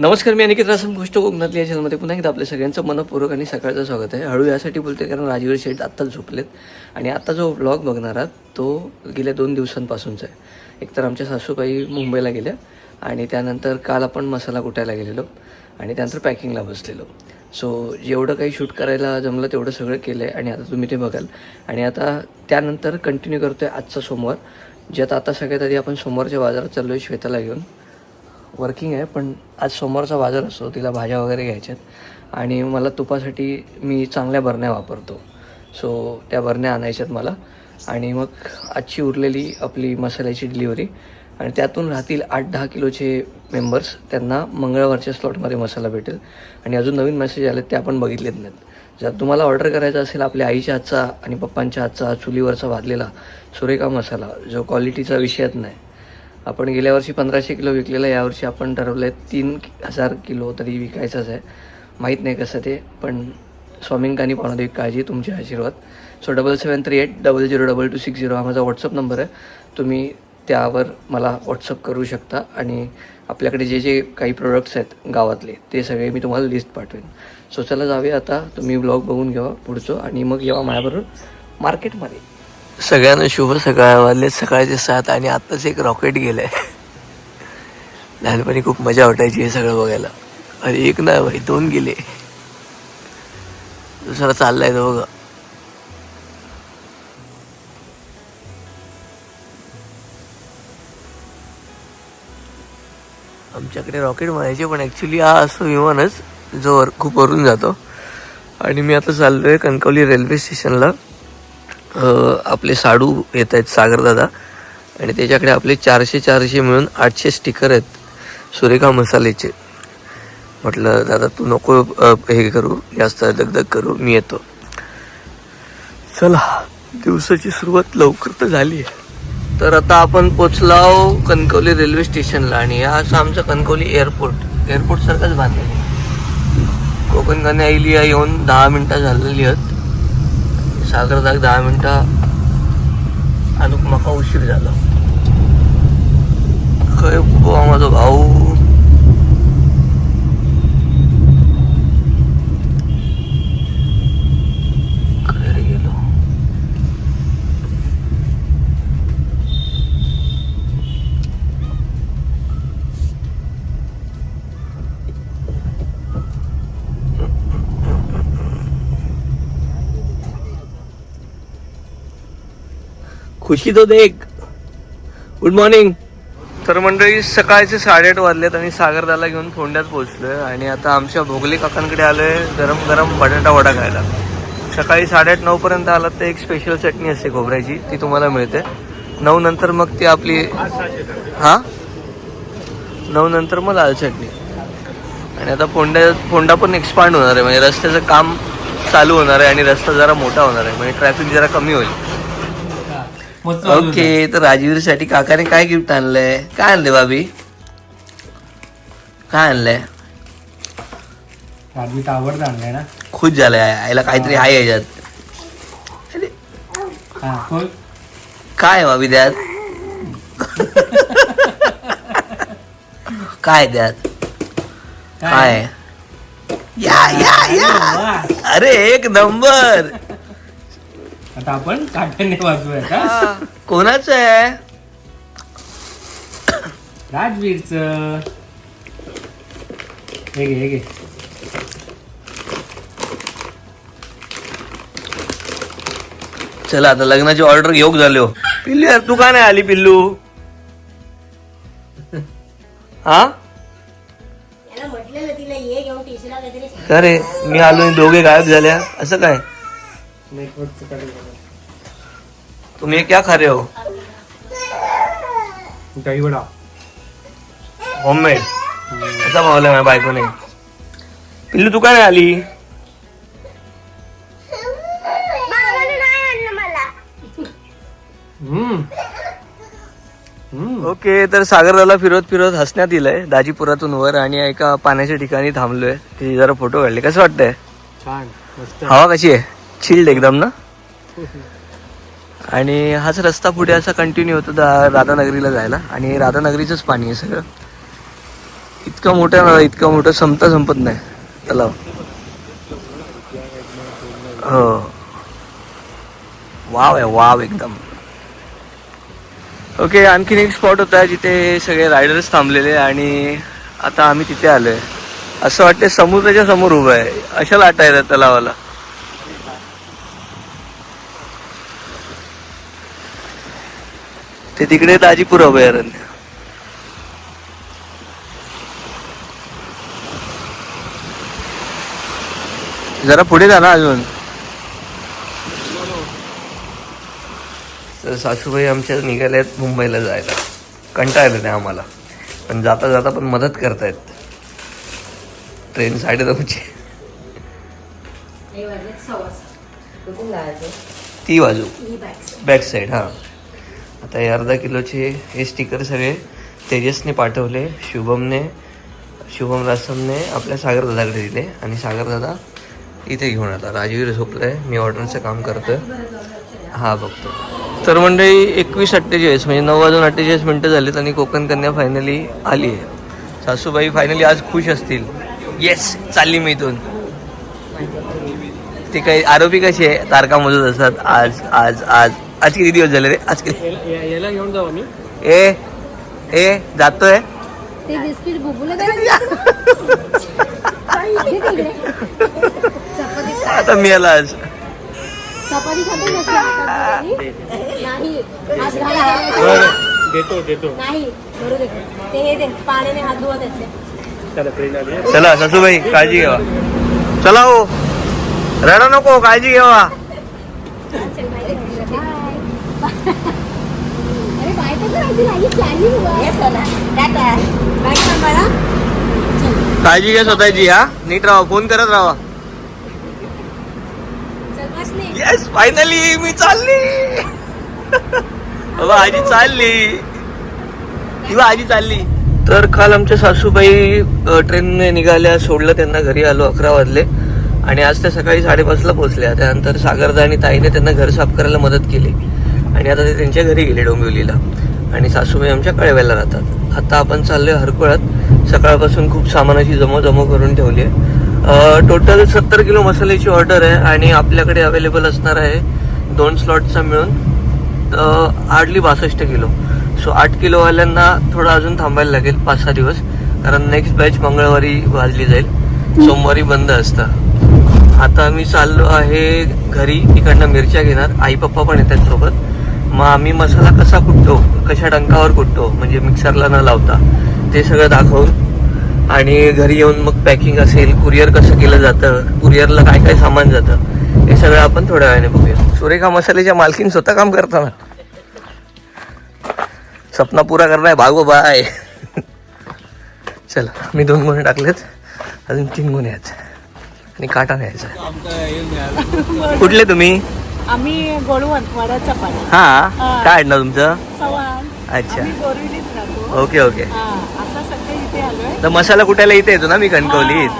नमस्कार मी अनिकेत रासम गोष्ट कोकणातली. या चॅनलमध्ये पुन्हा एकदा आपल्या सगळ्यांचं मनपूर्वक आणि सकाळचं स्वागत आहे. हळू यासाठी बोलते कारण राजवीर शेठ आत्ताच झोपलेत आणि आता जो व्लॉग बघणार आहात तो गेल्या दोन दिवसांपासूनचा आहे. एकतर आमच्या सासूबाई मुंबईला गेल्या आणि त्यानंतर काल आपण मसाला कुटायला गेलेलो आणि त्यानंतर पॅकिंगला बसलेलो. सो जेवढं काही शूट करायला जमलं तेवढं सगळं केलं आहे आणि आता तुम्ही ते बघाल. आणि आता त्यानंतर कंटिन्यू करतो आहे आजचा सोमवार. ज्यात आता सगळ्यात आधी आपण सोमवारच्या बाजारात चाललो आहे श्वेताला घेऊन. वर्किंग आहे पण आज सोमवारचा बाजार असतो तिला भाज्या वगैरे घ्यायच्यात आणि मला तुपासाठी मी चांगल्या बरण्या वापरतो. सो त्या बरण्या आणायच्यात मला. आणि मग आजची उरलेली आपली मसाल्याची डिलिव्हरी आणि त्यातून राहतील आठ दहा किलोचे मेंबर्स त्यांना मंगळवारच्या स्लॉटमध्ये मसाला भेटेल. आणि अजून नवीन मेसेज आले ते आपण बघितलेत नाहीत. जर तुम्हाला ऑर्डर करायचा असेल आपल्या आईच्या हातचा आणि पप्पांच्या हातचा चुलीवरचा भाजलेला सुरेखा मसाला जो क्वालिटीचा विषयच नाही आपण गेल्या वर्षी पंधराशे किलो विकलेला यावर्षी आपण ठरवलं आहे तीन हजार किलो तरी विकायचंच आहे. माहीत नाही कसं ते पण स्वामींकानी पाहण्यात काळजी तुमचे आशीर्वाद. So double seven three eight double zero double two six zero हा माझा व्हॉट्सअप नंबर आहे. तुम्ही त्यावर मला व्हॉट्सअप करू शकता आणि आपल्याकडे जे जे काही प्रोडक्ट्स आहेत गावातले ते सगळे मी तुम्हाला लिस्ट पाठवेन. सो चला जाऊया आता तुम्ही ब्लॉग बघून घ्या पुढचं आणि मग येवा माझ्याबरोबर मार्केटमध्ये सगळ्यांना शुभ सकाळ वाजले सकाळचे सात आणि आत्ताच एक रॉकेट गेलंय. लहानपणी खूप मजा वाटायची हे सगळं बघायला. अरे एक नाही भाई दोन गेले. दुसरा चाललाय तो बघा. आमच्याकडे रॉकेट म्हणायचे पण ॲक्च्युली हा असतो विमानच. जो वर खूप वरून जातो. आणि मी आता चाललोय कणकवली रेल्वे स्टेशनला. आपले साडू येत आहेत सागरदादा आणि त्याच्याकडे आपले चारशे चारशे मिळून आठशे स्टिकर आहेत सुरेखा मसालेचे. म्हटलं दादा तू नको हे करू जास्त दगदग करू मी येतो. चला दिवसाची सुरुवात लवकर तर झाली आहे. तर आता आपण पोचलाव कणकवली रेल्वे स्टेशनला आणि हा असं आमचं कणकवली एअरपोर्ट. एअरपोर्ट सारखंच बांधलेलं आहे. कोकण कन्या येऊन दहा मिनटं झालेली आहेत. सागरदाग दहा मिनटं अनुक माका उशीर झाला. काय माझा भाऊ खुशी तो देख. गुड मॉर्निंग तर मंडळी सकाळचे साडेआठ वाजलेत आणि सागरदाला घेऊन फोंड्यात पोहोचलोय आणि आता आमच्या भोगली काकांकडे आलोय गरम गरम बटाटा वडा खायला. सकाळी साडेआठ नऊ पर्यंत आलात तर एक स्पेशल चटणी असते खोबऱ्याची ती तुम्हाला मिळते. नऊ नंतर मग ती आपली हा? नऊ नंतर मग लाल चटणी. आणि आता फोंड्या फोंडा पण एक्सपांड होणार आहे म्हणजे रस्त्याचं काम चालू होणार आहे आणि रस्ता जरा मोठा होणार आहे म्हणजे ट्रॅफिक जरा कमी होईल. ओके तर राजवीरसाठी काकाने काय गिफ्ट आणलंय? काय आणले बाबी काय आणलंय? आवडतं आणलंय ना. खुश झालंय. आईला काहीतरी आहे याच्यात. अरे, हा खोल काय आहे बाबी त्यात? काय त्यात? काय? आहे? या या या. वा. अरे एक नंबर. आता आपण काट्याने वाजूया का? हा, कोणाचं आहे? राजवीरच. हे घे हे घे. चला आता लग्नाची ऑर्डर घेऊ झालो. पिल्लू यार तू का नाही आली पिल्लू? हा? याला म्हटलेलं तिला ये घेऊन टीसीला काहीतरी. सांग. का रे मी आलो आणि दोघे गायब झाल्या. असं काय? नेटवर्कचं कडे तुम्ही क्या खा रहे हो? दही वडा होममेड असा मावला माझ्या बायकोने पिल्लू तू का नाही आली हम्म. हम्म. ओके तर सागरदाला फिरत फिरत हसण्यात दिलंय दाजीपुरातून वर आणि एका पाण्याच्या ठिकाणी थांबलोय. ते जरा फोटो काढले. कसं वाटतंय? छान. मस्त. हवा कशी आहे? चिल्ड एकदम ना? आणि हाच रस्ता पुढे असा कंटिन्यू होतो राधानगरीला जायला. आणि राधानगरीचंच पाणी आहे सगळं. इतकं मोठं ना इतकं मोठं संपता संपत नाही तलाव. हो. वाव आहे वाव एकदम. ओके आणखीन एक स्पॉट होता जिथे सगळे रायडर्स थांबलेले आणि आता आम्ही तिथे आलोय. असं वाटतं समुद्राच्या समोर उभं आहे. अशा लाटा आहेत तलावाला. ते तिकडे दाजीपूर अभयारण्य. जरा पुढे जा ना अजून. तर सासूबाई आमच्या निघाल्यात मुंबईला जायला. कंटाळलं नाही आम्हाला. पण जाता जाता पण मदत करतायत. ट्रेन साडे नऊची हे वाजलेत सव्वा सहा. कुठून जायचं? ती बाजू. बॅक साईड हां. आता हे अर्धा किलोचे हे स्टिकर सगळे तेजसने पाठवले शुभमने शुभम रासमने आपल्या सागरदादाकडे दिले आणि सागरदादा इथे घेऊन आता. राजवीर झोपलाय मी ऑर्डरचं काम करतोय. हा बघतो. तर मंडळी एकवीस अठ्ठेचाळीस म्हणजे नऊ वाजून अठ्ठेचाळीस मिनटं झालीत आणि कोकण कन्या फायनली आली आहे सासूबाई फायनली आज खुश असतील. येस चालली मी इथून. ते काही आरोपी कशी आहे? तारका मोजत असतात. आज आज आज. आज किती दिवस झाले रे? आज किती याला घेऊन जाऊ आम्ही. ए ए जातोय? ते बिस्किट बुबुला चपाती आता मी आला आज चपाती खाते ना नाही आज घालायला बरं. देतो देतो. नाही बरोबर दे. ते हे दे पाण्याने हात धुवा त्यातले. त्याला ट्रेन आली. चला सासूबाई काळजी घ्यावा. चला हो. रडा नको काळजी घ्यावा. अरे बाय तर करायची नाही प्लॅनिंग हुआ चला टाटा बाय काळजी घ्या स्वतःची हा? नीट राहा फोन करत राहा. चल बस नाही येस फायनली मी चालली. बाबा आजी चालली. किंवा आजी चालली. तर काल आमच्या सासूबाई ट्रेनने निघाल्या सोडलं त्यांना घरी आलो अकरा वाजले. आणि आज त्या सकाळी साडेपाचला पोहोचल्या. त्यानंतर सागरदा आणि ताईने त्यांना घर साफ करायला मदत केली. आणि आता ते त्यांच्या घरी गेले डोंबिवलीला. आणि सासूबाई आमच्या कळव्याला राहतात. आता आपण चाललोय हरकुळात. सकाळपासून खूप सामानाची जमो जमो करून ठेवली आहे. टोटल सत्तर किलो मसाल्याची ऑर्डर आहे आणि आपल्याकडे अवेलेबल असणार आहे दोन स्लॉटचा मिळून आडली बासष्ट किलो. सो आठ किलोवाल्यांना थोडं अजून थांबायला लागेल पाच सहा दिवस. कारण नेक्स्ट बॅच मंगळवारी भाजली जाईल. सोमवारी बंद असतं. आता मी चाललो आहे घरी. तिकडनं मिरच्या घेणार. आई पप्पा पण येतात सोबत. मग आम्ही मसाला कसा कुटतो? कशा डंकावर कुटतो? म्हणजे मिक्सरला न लावता. ते सगळं दाखवून आणि घरी येऊन मग पॅकिंग असेल कुरिअर कसं केलं जातं कुरिअरला काय काय सामान जातं हे सगळं आपण थोड्या वेळाने बघूया. सुरेखा मसाल्याच्या मालकीन स्वतः काम करताना. सपना पुरा करणार भागो बाय चला मी दोन गुन्हे टाकलेत. अजून तीन गुन्हे आहेत आणि काटा न्यायचा. कुठले तुम्ही? आम्ही गोडवण वडाचा पाणी हा? काय ना तुमचं? चव्हाण अच्छा. आम्ही बोरविलीत राहतो. Okay okay. हा आता सध्या इथे आलोय. तर मसाला कुठायला इथे येतो ना मी कणकवलीत?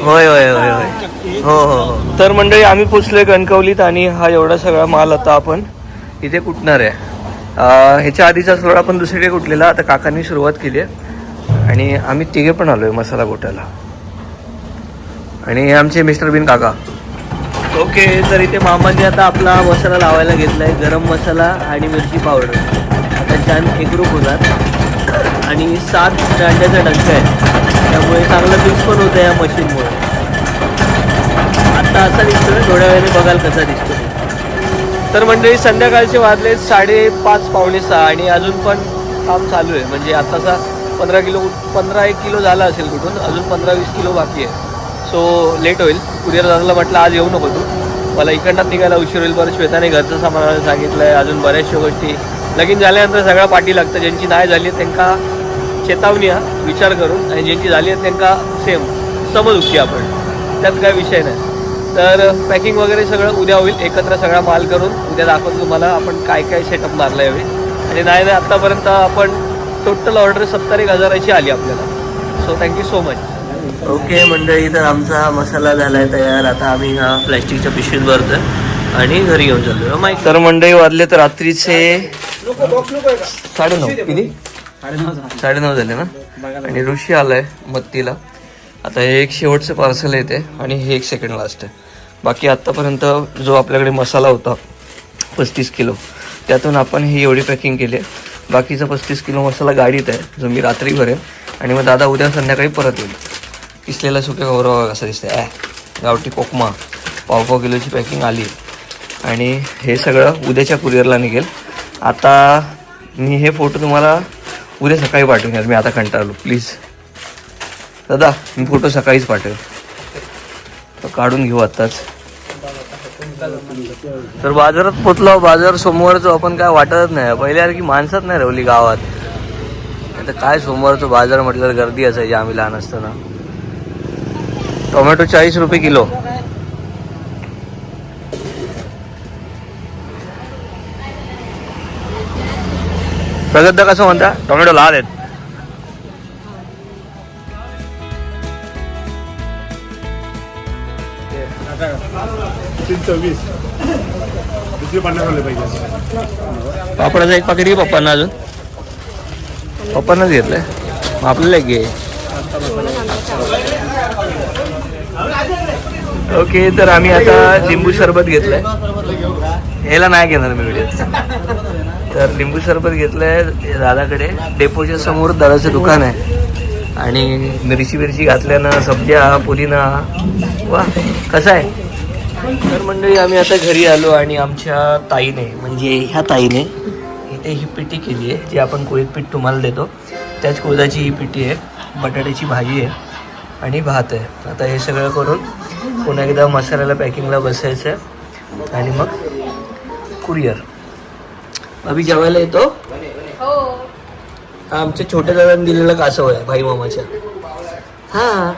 होय होय होय होय. हो हो हो तर मंडळी आम्ही पोचलोय कणकवलीत आणि हा एवढा सगळा माल आता आपण इथे कुटणार आहे. अं, ह्याच्या आधीचा स्लोड आपण दुसरीकडे कुटलेला आता काकांनी सुरुवात केली आहे. आणि आम्ही तिघे पण आलोय मसाला कुटायला आणि हे आमचे मिस्टर बिन काका. ओके तर इथे मामांनी आता आपला मसाला लावायला घेतला आहे गरम मसाला आणि मिरची पावडर आता छान एकरूप होणार आणि सात दांड्याचा डंका आहे. त्यामुळे चांगलं मिक्स पण होतं या मशीनमुळे आता असा दिसतोय थोड्या वेळाने बघाल कसा दिसतो तर मंडळी संध्याकाळचे वाजले साडेपाच पावणे सहा आणि अजून पण काम चालू आहे. म्हणजे आताचा पंधरा किलो पंधरा एक किलो झाला असेल कुठून अजून पंधरा वीस किलो बाकी आहे. सो लेट होईल. कुरिअर दादाला म्हटलं आज येऊ नको तू. मला इकडनं निघायला उशीर होईल बरं श्वेताने घरचं सामान सांगितलं आहे अजून बऱ्याचशा गोष्टी. लगीन झाल्यानंतर सगळ्या पाठी लागतं. ज्यांची नाही झाली आहे त्यांना चेतावणी हा विचार करून. आणि ज्यांची झाली आहे त्यांना सेम समज उठी आपण. त्यात काय विषय नाही. तर पॅकिंग वगैरे सगळं उद्या होईल. एकत्र सगळा माल करून उद्या दाखवतो तुम्हाला आपण काय काय सेटअप मारला यावेळी आणि नाही नाही आत्तापर्यंत आपण टोटल ऑर्डर सत्तर एक हजाराची आली आपल्याला. So thank you so much okay मंडळी तर आमचा मसाला झालाय तयार. आता आम्ही हा प्लॅस्टिकच्या पिशवीत भरतोय आणि घरी घेऊन चाललोय. माहिती तर मंडळी वाजले तर रात्रीचे साडे नऊ. किती? साडेनऊ झाले. ना? आणि ऋषी आलाय मत्तीला. आता हे एक शेवटचं पार्सल येते आणि हे एक सेकंड लास्ट आहे. बाकी आत्तापर्यंत जो आपल्याकडे मसाला होता पस्तीस किलो त्यातून आपण ही एवढी पॅकिंग केली आहे. बाकीचा पस्तीस किलो मसाला गाडीत आहे जो मी रात्री भरेन. आणि मग दादा उद्या संध्याकाळी परत येईल. किसलेला सुक्या गौरव असं दिसतंय. ॲ गावठी कोकमा. पाव पाव किलोची पॅकिंग आली. आणि हे सगळं उद्याच्या कुरिअरला निघेल. आता मी हे फोटो तुम्हाला उद्या सकाळी पाठवून यार मी आता कंटाळलो. प्लीज दादा मी फोटो सकाळीच पाठवेल. तो काढून घेऊ आत्ताच. तर बाजारात पोचलो बाजार सोमवारचं. आपण काय वाटतच नाही. पहिल्यासारखी माणसात नाही रवली गावात. आता काय सोमवारचं बाजार म्हटल्यावर गर्दी असायची आम्ही लहान असताना. टोमॅटो चाळीस रुपये किलो. प्रगतदा कसं म्हणता? टोमॅटो लाल आहेत. पापडाचं एक पाकिट घे पप्पांना अजून. पप्पांनाच घेतलंय. आपल्याला घे. ओके तर आम्ही आता लिंबू सरबत घेतलंय. ह्याला नाही घेणार मी व्हिडिओ तर लिंबू सरबत घेतलंय दादाकडे. डेपोच्या समोर दादाचं दुकान आहे. आणि मिरची बिरची घातल्यानं सब्ज्या पुदिना. वा कसं आहे? तर मंडळी आम्ही आता घरी आलो आणि आमच्या ताईने म्हणजे ह्या ताईने इथे ही पिठी केली आहे जी आपण कोळीत पीठ तुम्हाला देतो. त्याच कोळदाची ही पिठी आहे बटाट्याची भाजी आहे आणि भात आहे. आता हे सगळं करून पुन्हा एकदा मसाल्याला पॅकिंगला बसायचं आहे. आणि मग कुरिअर अभि जेवायला येतो? हा. आमच्या छोट्या दादाने दिलेला कासव आहे भाई मामाच्या. हा.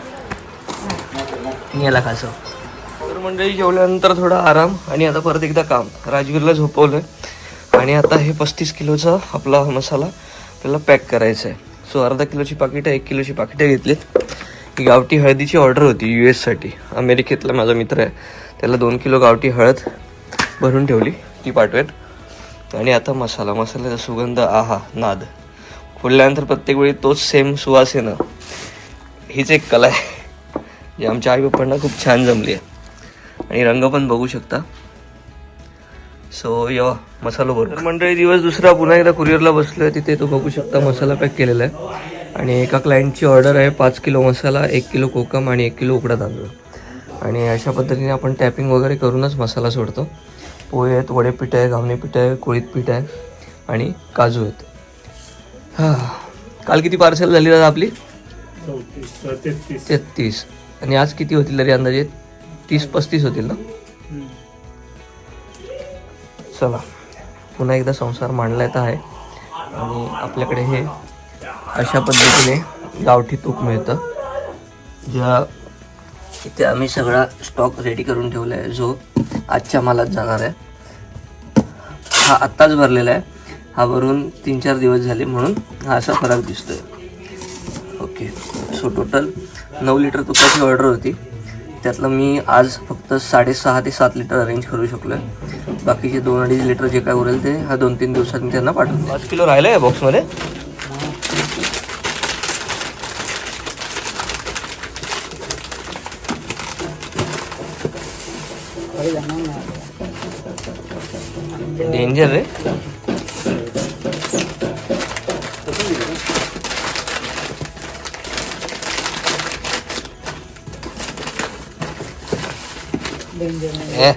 याला कासव. तर मंडळी जेवल्यानंतर थोडा आराम आणि आता परत एकदा काम. राजवीरला झोपवलं आणि आता हे पस्तीस किलोचा आपला मसाला आपल्याला पॅक करायचा आहे सो अर्धा किलोची पाकिटं एक किलोची पाकिटं घेतलीत. ही गावठी हळदीची ऑर्डर होती यू एससाठी अमेरिकेतला माझा मित्र आहे. त्याला दोन किलो गावठी हळद भरून ठेवली. ती पाठवेल आणि आता मसाला मसाल्याचा सुगंध आहा नाद. खोलल्यानंतर प्रत्येक वेळी तोच सेम सुवास येणं. हीच एक कला आहे. जी आमच्या आई बाप्पांना खूप छान जमली आहे. आणि रंग पण बघू शकता. सो यवा मसाला बरोबर मंडळी दिवस दुसरा. पुन्हा एकदा कुरिअरला बसलोय. तिथे तो बघू शकता मसाला पॅक केलेला आहे. आणि एका क्लायंटची ऑर्डर आहे पाच किलो मसाला एक किलो कोकम आणि एक किलो उकडा तांदूळ. आणि अशा पद्धतीने आपण टॅपिंग वगैरे करूनच मसाला सोडतो. पोहे आहेत वडेपीठ आहे घावणे पीठ आहे कोळीत पीठ आहे आणि काजू आहेत. हां. काल किती पार्सल झाली दादा आपली? तेहतीस. आणि आज किती होतील तरी अंदाजे? तीस पस्तीस होतील ना? चला. पुन्हा एकदा संसार मांडला येत आहे. आणि आपल्याकडे हे अशा पद्धतीने गावठी तूप मिळतं. ज्या इथे आम्ही सगळा स्टॉक रेडी करून ठेवला आहे जो आजच्या मालात जाणार आहे. हा आत्ताच भरलेला आहे. हा भरून तीन चार दिवस झाले म्हणून हा असा फरक आहे ओके. सो टोटल नऊ लिटर तुपाची ऑर्डर होती. त्यातलं मी आज फक्त साडेसहा ते सात लिटर अरेंज करू शकलो आहे बाकीचे दोन अडीच लिटर जे काय उरेल ते हा दोन तीन दिवसात मी त्यांना पाठवून पाच किलो राहिलं आहे बॉक्समध्ये डेंजर रे हे.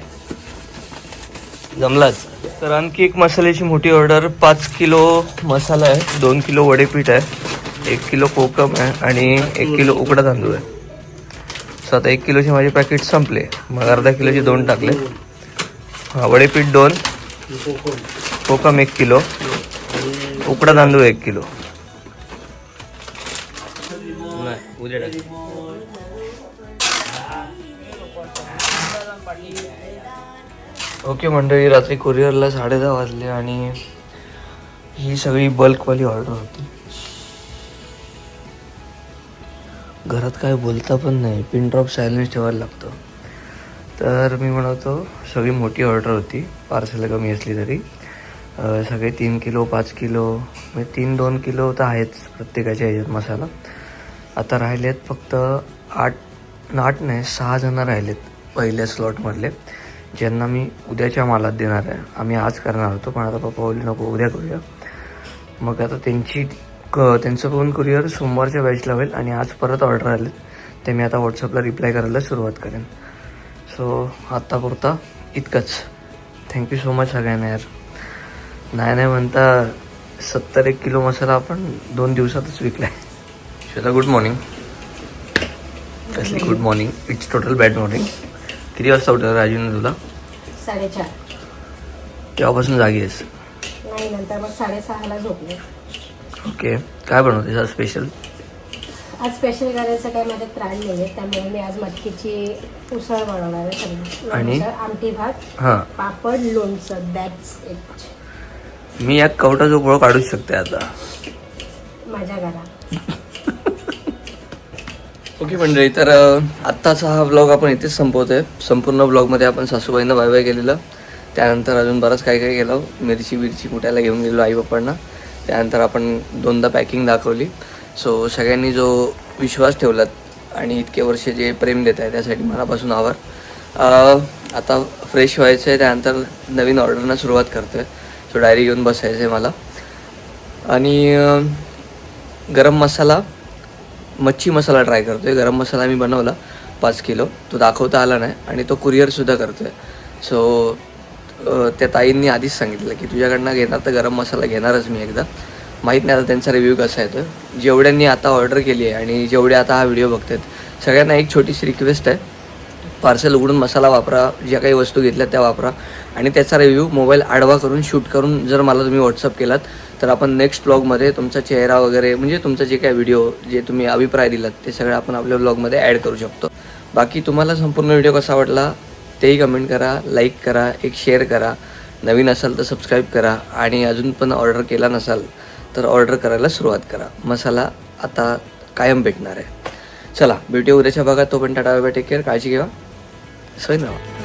जमलाच. तर आणखी एक मसाल्याची मोठी ऑर्डर पाच किलो मसाला आहे दोन किलो वडेपीठ आहे एक किलो कोकम आहे आणि एक किलो उकडा तांदूळ आहे. सो आता एक किलोचे माझे पॅकेट संपले. मग अर्धा किलोचे दोन टाकले. वडेपीठ दोन. कोकम एक किलो. उकडा तांदूळ एक किलो. उद्या ओके मंडळी रात्री कुरिअरला साडे दहा वाजले आणि ही सगळी बल्कवाली ऑर्डर होती. घरात काय बोलता पण नाही. पिन ड्रॉप सायलेन्स ठेवायला लागतं. तर मी म्हणतो सगळी मोठी ऑर्डर होती. पार्सल कमी असली तरी. सगळे तीन किलो पाच किलो म्हणजे तीन दोन किलो तर आहेच प्रत्येकाच्या ह्याच्यात मसाला. आता राहिलेत फक्त आठ आठ नाही सहा जणं राहिलेत पहिल्या स्लॉटमधले ज्यांना मी उद्याच्या मालात देणार आहे. आम्ही आज करणार होतो पण आता पप्पा बोलले नको उद्या करूया. मग आता त्यांची क त्यांचं पण कुरिअर सोमवारच्या बॅचला होईल आणि आज परत ऑर्डर आले ते मी आता व्हॉट्सअपला रिप्लाय करायला सुरुवात करेन. सो आत्तापुरता इतकंच. थँक्यू सो मच सगळ्यांना यार. नाही नाही म्हणता सत्तर एक किलो मसाला आपण दोन दिवसातच विकलाय. श्वेता गुड मॉर्निंग कसली good morning it's total bad morning किती वाजता उठलं राजूने तुला? साडेचार. तेव्हापासून जागी आहेस? नाही नंतर मग साडेसहाला झोपले ओके. काय बनवतेस आज स्पेशल आज स्पेशल करायचं काय माझ्यात त्राण नाही आहे त्यामुळे मी आज मटकीची उसळ बनवणार आहे सगळी. आणि? उसळ, आमटी भात हां. पापड लोणचं. दॅट्स इट मी या कवटा जो पोळं काढूच शकते आता. माझ्या घरात. ओके मंडळी तर अ, आत्ताचा हा ब्लॉग आपण इथेच संपवतोय. संपूर्ण ब्लॉगमध्ये आपण सासूबाईंना बाय बाय केलेलं. त्यानंतर अजून बरंच काय काय केलं. मिरची बिरची कुटायला घेऊन गेलो आई बाप्पांना त्यानंतर आपण दोनदा पॅकिंग दाखवली. सो सगळ्यांनी जो विश्वास ठेवलात आणि इतके वर्ष जे प्रेम देत आहे त्यासाठी मनापासून आभार. आता फ्रेश व्हायचं आहे त्यानंतर नवीन ऑर्डरना सुरुवात करतो आहे सो डायरी घेऊन बसायचं आहे मला. आणि गरम मसाला मच्छी मसाला ट्राय करतो आहे गरम मसाला मी बनवला पाच किलो. तो दाखवता आला नाही आणि तो कुरिअरसुद्धा करतो आहे सो त्या ताईंनी आधीच सांगितलं की तुझ्याकडनं घेणार तर गरम मसाला घेणारच मी एकदा. माहीत नाही आता त्यांचा रिव्ह्यू कसा येतो जेवढ्यांनी आता ऑर्डर केली आहे आणि जेवढे आता हा व्हिडिओ बघतात सगळ्यांना एक छोटीशी रिक्वेस्ट आहे. पार्सल उघडून मसाला वापरा ज्या काही वस्तू घेतल्या त्या वापरा. आणि त्याचा रिव्ह्यू मोबाईल आडवा करून शूट करून जर मला तुम्ही व्हॉट्सअप केलात तर आपण नेक्स्ट ब्लॉगमध्ये तुमचा चेहरा वगैरे म्हणजे तुमचा जे काही व्हिडिओ जे तुम्ही अभिप्राय दिलात ते सगळं आपण आपल्या ब्लॉगमध्ये ॲड करू शकतो. बाकी तुम्हाला संपूर्ण व्हिडिओ कसा वाटला तेही कमेंट करा लाईक करा एक शेअर करा. नवीन असाल तर सबस्क्राईब करा. आणि अजून पण ऑर्डर केला नसाल तर ऑर्डर करायला सुरुवात करा. मसाला आता कायम भेटणार आहे. चला भेटूया उद्याच्या भागात तो पण टाटा टेक केअर काळजी घ्या. सैन राहा